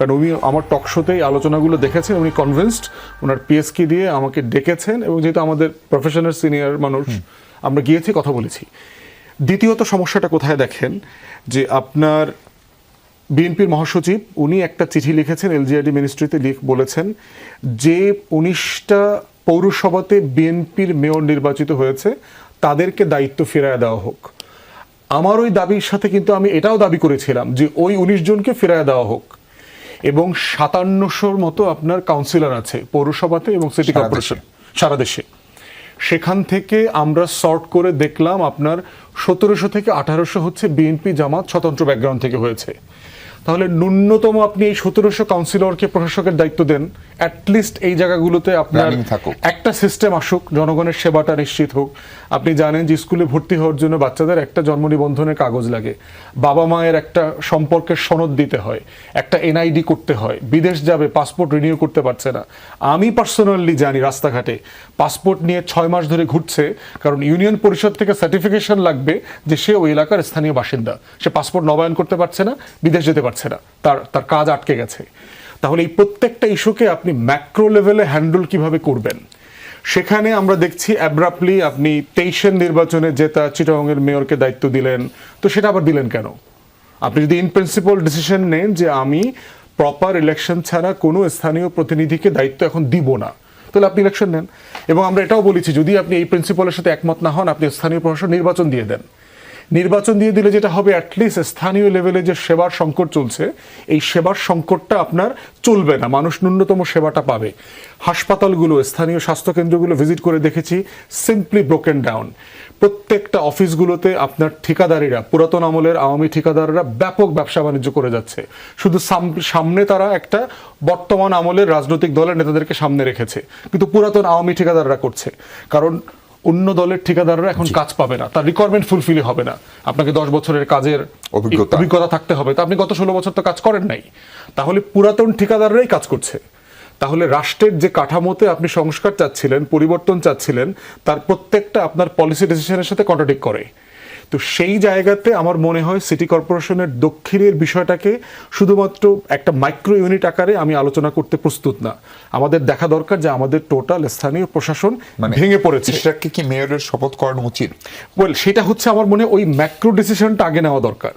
কারণ উনি আমার টক শোতেই আলোচনাগুলো দেখেছেন উনি কনভিন্সড ওনার পিএসকি দিয়ে আমাকে ডেকেছেন এবং যেহেতু আমাদের প্রফেশনাল সিনিয়র মানুষ আমরা গিয়েছি কথা বলেছি। দ্বিতীয়ত সমস্যাটা কোথায় দেখেন? যে আপনার বিএনপির মহাসচিব উনি একটা চিঠি লিখেছেন এলজিআরডি মিনিস্ট্রিতে লিখ বলেছেন যে উনিশটা পৌরসভাতে বিএনপির মেয়র নির্বাচিত হয়েছে তাদেরকে দায়িত্ব ফেরায় দেওয়া হোক। আমার ওই দাবির সাথে কিন্তু আমি এটাও দাবি করেছিলাম যে ওই উনিশ জনকে ফেরায় দেওয়া হোক। এবং সাতান্নশোর মতো আপনার কাউন্সিলর আছে পৌরসভাতে এবং সিটি কর্পোরেশন সারা দেশে। সেখান থেকে আমরা সর্ট করে দেখলাম আপনার সতেরোশো থেকে আঠারোশো হচ্ছে বিএনপি জামাত স্বতন্ত্র ব্যাকগ্রাউন্ড থেকে হয়েছে। তাহলে ন্যূনতম আপনি এই সতেরোশো কাউন্সিলরকে প্রশাসকের দায়িত্ব দেন। অ্যাটলিস্ট এই জায়গাগুলোতে আপনার একটা সিস্টেম আসুক জনগণের সেবাটা নিশ্চিত হোক। আপনি জানেন যে স্কুলে ভর্তি হওয়ার জন্য বাচ্চাদের একটা জন্ম নিবন্ধনের কাগজ লাগে। বাবা মায়ের একটা সম্পর্কের সনদ দিতে হয় একটা এনআইডি করতে হয়। বিদেশ যাবে পাসপোর্ট রিনিউ করতে পারছে না। আমি পার্সোনালি জানি রাস্তাঘাটে পাসপোর্ট নিয়ে ছয় মাস ধরে ঘুরছে কারণ ইউনিয়ন পরিষদ থেকে সার্টিফিকেশন লাগবে যে সে ওই এলাকার স্থানীয় বাসিন্দা। সে পাসপোর্ট নবায়ন করতে পারছে না বিদেশ যেতে পারছে না। তার তার কাজ আটকে গেছে। তাহলে এই প্রত্যেকটা ইস্যুকে আপনি ম্যাক্রো লেভেলে হ্যান্ডেল কীভাবে করবেন? সেখানে আমরা দেখছি অ্যাব্রাপলি আপনি তেইশের নির্বাচনে জেতা চিটাগংয়ের মেয়রকে দায়িত্ব দিলেন। তো সেটা আবার দিলেন কেন? আপনি যদি ইন প্রিন্সিপাল ডিসিশন নেন যে আমি প্রপার ইলেকশন ছাড়া কোনো স্থানীয় প্রতিনিধিকে দায়িত্ব এখন দিব না, তাহলে আপনি ইলেকশন নেন। এবং আমরা এটাও বলেছি, যদি আপনি এই প্রিন্সিপালের সাথে একমত না হন, আপনি স্থানীয় প্রশাসন নির্বাচন দিয়ে দেন। নির্বাচন দিয়ে দিলে যেটা হবে অ্যাটলিস্ট স্থানীয় লেভেলে যে সেবার সংকট চলছে, এই সেবার সংকটটা আপনার চলবে না। মানুষ ন্যূনতম সেবাটা পাবে। হাসপাতালগুলো, স্থানীয় স্বাস্থ্যকেন্দ্রগুলো ভিজিট করে দেখেছি সিম্পলি ব্রোকেন ডাউন প্রত্যেকটা অফিসগুলোতে আপনার ঠিকাদারিরা, পুরাতন আমলের আওয়ামী ঠিকাদাররা ব্যাপক ব্যবসা বাণিজ্য করে যাচ্ছে। শুধু সাম- সামনে তারা একটা বর্তমান আমলের রাজনৈতিক দলের নেতাদেরকে সামনে রেখেছে, কিন্তু পুরাতন আওয়ামী ঠিকাদাররা করছে। কারণ অন্য দলের ঠিকাদাররা এখন কাজ পাবে না। তার রিকোয়ারমেন্ট ফুলফিল হবে না। আপনাকে দশ বছরের কাজের অভিজ্ঞতা। অভিজ্ঞতা থাকতে হবে। তা আপনি গত ষোলো বছর তো কাজ করেন নাই। তাহলে পুরাতন ঠিকাদাররাই কাজ করছে। তাহলে রাষ্ট্রের যে কাঠামোতে আপনি সংস্কার চাচ্ছিলেন পরিবর্তন চাচ্ছিলেন তার প্রত্যেকটা আপনার পলিসি ডিসিশনের সাথে কন্ট্রাডিক্ট করে। তো সেই জায়গাতে আমার মনে হয় সিটি কর্পোরেশনের দক্ষিণের বিষয়টাকে শুধুমাত্র একটা মাইক্রো ইউনিট আকারে আমি আলোচনা করতে প্রস্তুত না। আমাদের দেখা দরকার যে আমাদের টোটাল স্থানীয় প্রশাসন মানে ভেঙে পড়েছে। সেটাকে কি মেয়রের শপথ করানো উচিত? ওয়েল সেটা হচ্ছে আমার মনে ওই ম্যাক্রো ডিসিশনটা আগে নেওয়া দরকার।